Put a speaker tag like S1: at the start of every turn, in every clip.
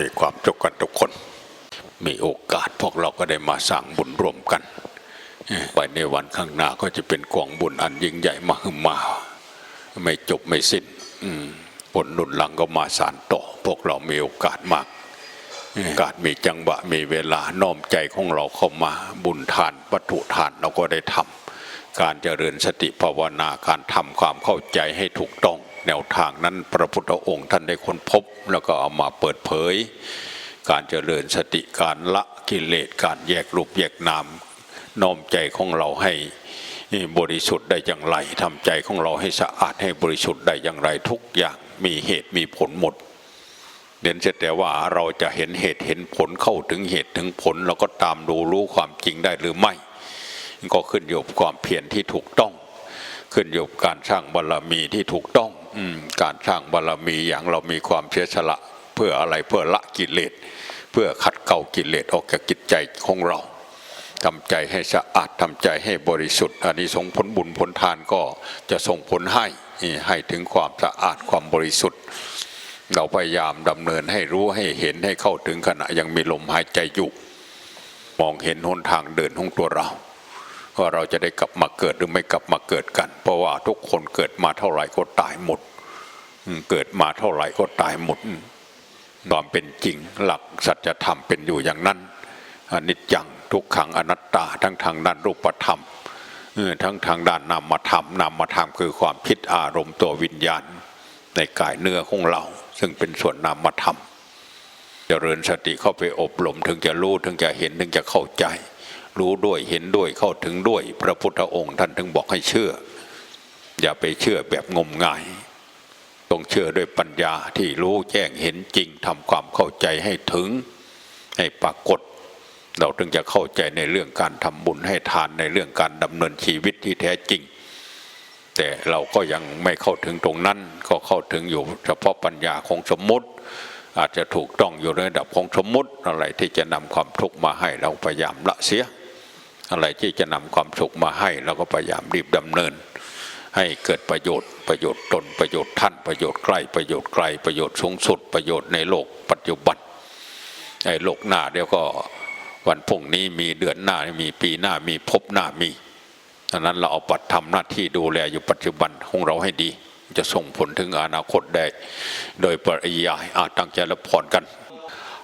S1: มีความสุขกันทุกคน มีโอกาสพวกเราก็ได้มาสร้างบุญร่วมกันไปในวันข้างหน้าก็จะเป็นกองบุญอันยิ่งใหญ่มหึมา ไม่จบไม่สิ้นอืมผลหนุนหลังก็มาสานต่อ พวกเรามีโอกาสมากโอกาสมีจังหวะมีเวลาน้อมใจของเราเข้ามาบุญทานวัตถุทานเราก็ได้ทำการเจริญสติภาวนาการทำความเข้าใจให้ถูกต้อง แนวทางนั้นพระพุทธองค์ท่านได้ค้นพบ แล้วก็เอามาเปิดเผย การเจริญสติการละกิเลสการแยกรูปแยกนามน้อมใจของเราให้บริสุทธิ์ได้อย่างไรทำใจของเราให้สะอาดให้บริสุทธิ์ได้อย่างไรทุกอย่างมีเหตุมีผลหมดเด่นเสร็จแต่ว่าเราจะเห็นเหตุเห็นผลเข้าถึงเหตุถึงผลเราก็ตามดูรู้ความจริงได้หรือไม่ ก็ขึ้นอยู่กับความเพียรที่ถูกต้อง ขึ้นอยู่กับการสร้างบารรมีที่ถูกต้อง การสร้างบารรมีอย่างเรามีความเสียสละเพื่ออะไรเพื่อละกิเลสเพื่อขัดเกลากิเลสออกจากจิตใจของเราทำใจให้สะอาดทำใจให้บริสุทธิ์อันนี้ส่งผลบุญผลทานก็จะส่งผลให้ให้ถึงความสะอาดความบริสุทธิ์ เราพยายามดำเนินให้รู้ให้เห็นให้เข้าถึงขณะยังมีลมหายใจอยู่ มองเห็นหนทางเดินของตัวเรา ว่าเราจะได้กลับมาเกิดหรือไม่กลับมาเกิดกัน เพราะว่าทุกคนเกิดมาเท่าไหร่ก็ตายหมด เกิดมาเท่าไหร่ก็ตายหมดอืมความเป็นจริงหลักสัจธรรมเป็นอยู่อย่างนั้นอนิจจังทุกขังอนัตตา ทั้งทางด้านรูปธรรมทั้งทางด้านนามธรรมนามธรรมคือความคิดอารมณ์ตัววิญญาณ ในกายเนื้อของเรา ซึ่งเป็นส่วนนามธรรมเจริญสติเข้าไปอบรมถึงจะรู้ถึงจะเห็นถึงจะเข้าใจ รู้ด้วยเห็นด้วยเข้าถึงด้วย พระพุทธองค์ท่านถึงบอกให้เชื่อ อย่าไปเชื่อแบบงมงาย ต้องเชื่อด้วยปัญญาที่รู้แจ้งเห็นจริงทำความเข้าใจให้ถึงให้ปรากฏ เราถึงจะเข้าใจในเรื่องการทำบุญให้ทานในเรื่องการดำเนินชีวิตที่แท้จริง แต่เราก็ยังไม่เข้าถึงตรงนั้นก็เข้าถึงอยู่เฉพาะปัญญาของสมมติอาจจะถูกต้องอยู่ในระดับของสมมติอะไรที่จะนำความทุกข์มาให้เราพยายามละเสีย อะไรที่จะนำความสุขมาให้เราก็พยายามรีบดำเนิน ให้เกิดประโยชน์ประโยชน์ตนประโยชน์ท่านประโยชน์ใกล้ประโยชน์ไกลประโยชน์สูงสุด ประโยชน์ในโลกปัจจุบันไอ้โลกหน้าเดี๋ยวก็วันพรุ่งนี้มีเดือนหน้ามีปีหน้ามีภพหน้ามีดังนั้นเราเอาปัดทำหน้าที่ดูแลอยู่ปัจจุบันของเราให้ดี จะส่งผลถึงอนาคตได้ โดยปริยายอาตั้งใจรับพรกัน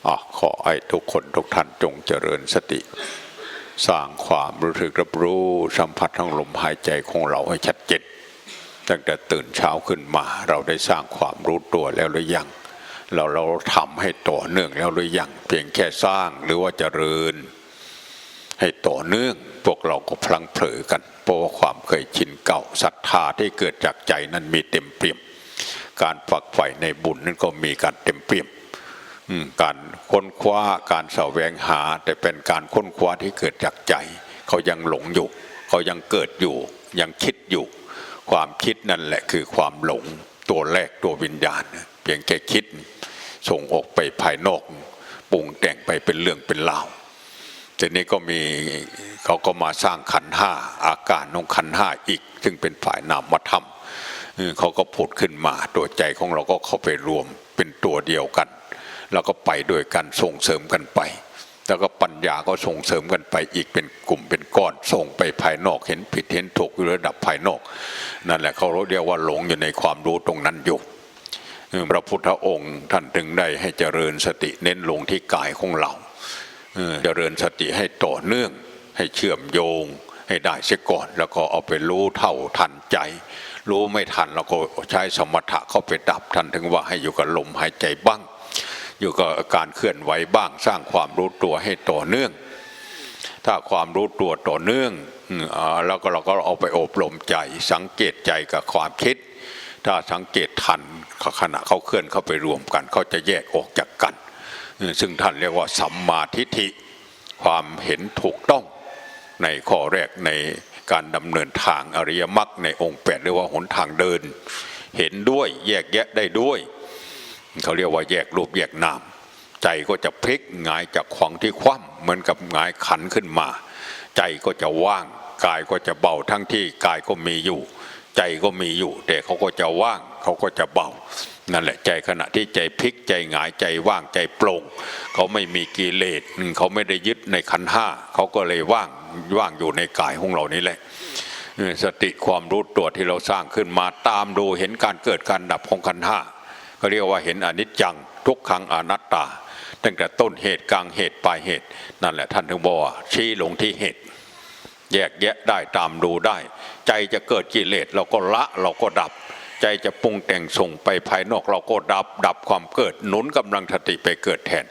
S1: อขอให้ทุกคนทุกท่านจงเจริญสติ สร้างความรู้สึกรับรู้สัมผัสทั้งลมหายใจของเราให้ชัดเจนตั้งแต่ตื่นเช้าขึ้นมา เราได้สร้างความรู้ตัวแล้วหรือยัง เราเราทำให้ต่อเนื่องแล้วหรือยังเพียงแค่สร้างหรือว่าเจริญ ให้ต่อเนื่องพวกเราก็พลังเผลอกันเพราะว่าความเคยชินเก่าศรัทธาที่เกิดจากใจนั้นมีเต็มเปี่ยม การฝักใฝ่ในบุญนั้นก็มีการเต็มเปี่ยม การค้นคว้าการแสวงหา แต่เป็นการค้นคว้าที่เกิดจากใจ เขายังหลงอยู่เขายังเกิดอยู่ ยังคิดอยู่ ความคิดนั่นแหละคือความหลงตัวแรกตัววิญญาณเพียงแค่คิด ส่งออกไปภายนอกปรุงแต่งไปเป็นเรื่องเป็นราวทีนี้ก็มีเขาก็มาสร้างขันห้าอาการของขันห้าอีก ซึ่งเป็นฝ่ายนามธรรมเขาก็ผุดขึ้นมาตัวใจของเราก็เข้าไปรวมเป็นตัวเดียวกัน แล้วก็ไปด้วยกันส่งเสริมกันไป แล้วก็ปัญญาก็ส่งเสริมกันไปอีกเป็นกลุ่มเป็นก้อนส่งไปภายนอกเห็นผิดเห็นถูกอยู่ระดับภายนอก นั่นแหละเขาเรียกว่าหลงอยู่ในความรู้ตรงนั้นอยู่พระพุทธองค์ท่านถึงได้ให้เจริญสติเน้นลงที่กายของเราเจริญสติให้ต่อเนื่อง ให้เชื่อมโยง ให้ได้เสียก่อน แล้วก็เอาไปรู้เท่าทันใจ รู้ไม่ทันเราก็ใช้สมถะเข้าไปดับท่านถึงว่าให้อยู่กับลมหายใจบ้าง อยู่กับการเคลื่อนไหวบ้างสร้างความรู้ตัวให้ต่อเนื่อง ถ้าความรู้ตัวต่อเนื่องอแล้วก็เราก็เอาไปอบรมใจ สังเกตใจกับความคิด ถ้าสังเกตทันขณะเขาเคลื่อนเข้าไปรวมกัน เขาจะแยกออกจากกัน ซึ่งท่านเรียกว่าสัมมาทิฏฐิความเห็นถูกต้องในข้อแรกในการดำเนินทางอริยมรรคในองค์แปดเรียกว่าหนทางเดิน เห็นด้วยแยกแยะได้ด้วย เขาเรียกว่าแยกรูปแยกนาม ใจก็จะพลิกหงายจากของที่คว่ำเหมือนกับหงายขันขึ้นมา ใจก็จะว่างกายก็จะเบาทั้งที่กายก็มีอยู่ ใจก็มีอยู่ แต่เขาก็จะว่างเขาก็จะเบานั่นแหละใจขณะที่ใจพลิกใจหงายใจว่างใจโปร่งเขาไม่มีกิเลสเขาไม่ได้ยึดในขันห้าเขาก็เลยว่างว่างอยู่ในกายของเรานี่แหละสติความรู้ตัวที่เราสร้างขึ้นมาตามดูเห็นการเกิดการดับของขันห้า เขาเรียกว่าเห็นอนิจจัง ทุกขังอนัตตา ตั้งแต่ต้นเหตุกลางเหตุปลายเหตุ นั่นแหละท่านถึงบอกว่าชี้ลงที่เหตุ แยกแยะได้ตามดูได้ ใจจะเกิดกิเลสเราก็ละเราก็ดับ ใจจะปรุงแต่งส่งไปภายนอกเราก็ดับ ดับความเกิดหนุนกำลังสติไปเกิดแทน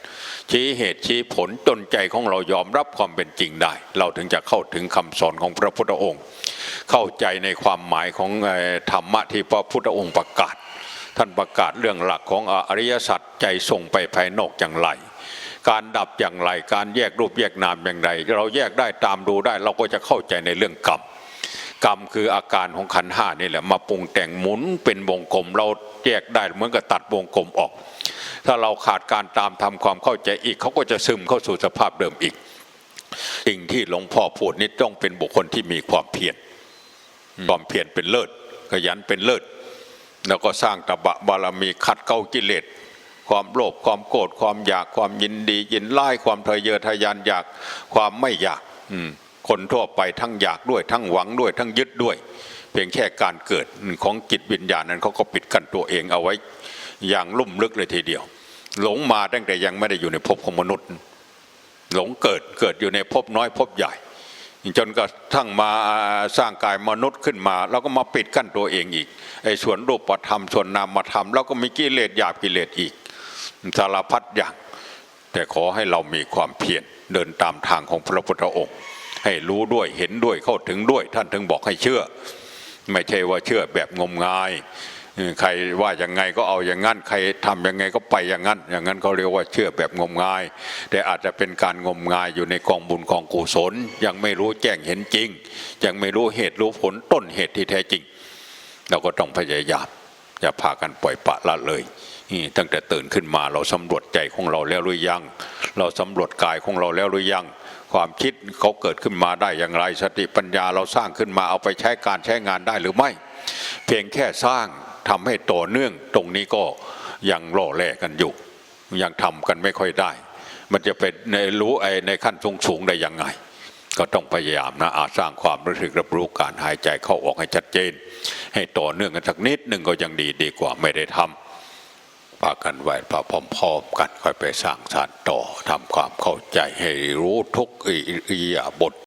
S1: ชี้เหตุชี้ผลจนใจของเรายอมรับความเป็นจริงได้ เราถึงจะเข้าถึงคำสอนของพระพุทธองค์ เข้าใจในความหมายของธรรมะที่พระพุทธองค์ประกาศ ท่านประกาศเรื่องหลักของอริยสัจใจส่งไปภายนอกอย่างไร การดับอย่างไรการแยกรูปแยกนามอย่างไร เราแยกได้ตามดูได้ เราก็จะเข้าใจในเรื่องกรรมกรรมคืออาการของขันห้านี่แหละมาปรุงแต่งหมุนเป็นวงกลม เราแยกได้เหมือนกับตัดวงกลมออก ถ้าเราขาดการตามทำความเข้าใจอีกเขาก็จะซึมเข้าสู่สภาพเดิมอีก สิ่งที่หลวงพ่อพูดนี่ต้องเป็นบุคคลที่มีความเพียรความเพียรเป็นเลิศขยันเป็นเลิศ แล้วก็สร้างตบะบารมีขัดเกลากิเลสความโลภความโกรธความอยากความยินดี ยินไล่ความทะเยอทะยานอยากความไม่อยากคนทั่วไปทั้งอยากด้วยทั้งหวังด้วยทั้งยึดด้วย เพียงแค่การเกิดของจิตวิญญาณนั้นเขาก็ปิดกั้นตัวเองเอาไว้ อย่างลุ่มลึกเลยทีเดียว หลงมาตั้งแต่ยังไม่ได้อยู่ในภพของมนุษย์ หลงเกิดเกิดอยู่ในภพน้อยภพใหญ่ จนกระทั่งมาสร้างกายมนุษย์ขึ้นมา แล้วก็มาปิดกั้นตัวเองอีกไอ้ส่วนรูปธรรมส่วนนามธรรมแล้วก็มีกิเลสหยาบกิเลสอีกสารพัดอย่าง แต่ขอให้เรามีความเพียรเดินตามทางของพระพุทธองค์ ให้รู้ด้วยเห็นด้วยเข้าถึงด้วย ท่านถึงบอกให้เชื่อ ไม่ใช่ว่าเชื่อแบบงมงาย ใครว่าอย่างไงก็เอาอย่างนั้น ใครทำยังไงก็ไปอย่างนั้น อย่างนั้นเขาเรียกว่าเชื่อแบบงมงาย แต่อาจจะเป็นการงมงายอยู่ในกองบุญกองกุศล ยังไม่รู้แจ้งเห็นจริง ยังไม่รู้เหตุรู้ผลต้นเหตุที่แท้จริง เราก็ต้องพยายามอย่าพากันปล่อยปะละเลยนี่ตั้งแต่ตื่นขึ้นมาเราสำรวจใจของเราแล้วหรือยัง เราสำรวจกายของเราแล้วหรือยัง ความคิดเขาเกิดขึ้นมาได้อย่างไรสติปัญญาเราสร้างขึ้นมาเอาไปใช้การใช้งานได้หรือไม่ เพียงแค่สร้าง ทำให้ต่อเนื่องตรงนี้ก็ยังล่อแหลกันอยู่ ยังทำกันไม่ค่อยได้ มันจะเป็นในรู้ไอในขั้นสูงสูงได้ยังไง ก็ต้องพยายามนะอาจสร้างความรู้สึกรับรู้การหายใจเข้าออกให้ชัดเจน ให้ต่อเนื่องกันสักนิดหนึ่งก็ยังดีดีกว่าไม่ได้ทำพากันไหวพาพร้อมๆกันค่อยไปสร้างสารต่อทำความเข้าใจให้รู้ทุกอิริยาบถ